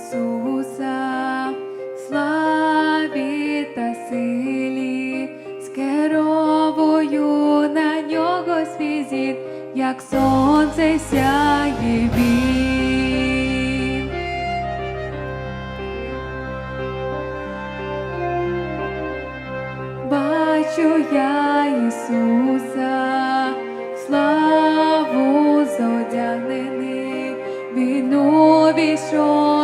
Ісуса, славі та силі, скеровую на нього свій зір, як сонце сяє він. Бачу я Ісуса, славу зодягнений, він увійшов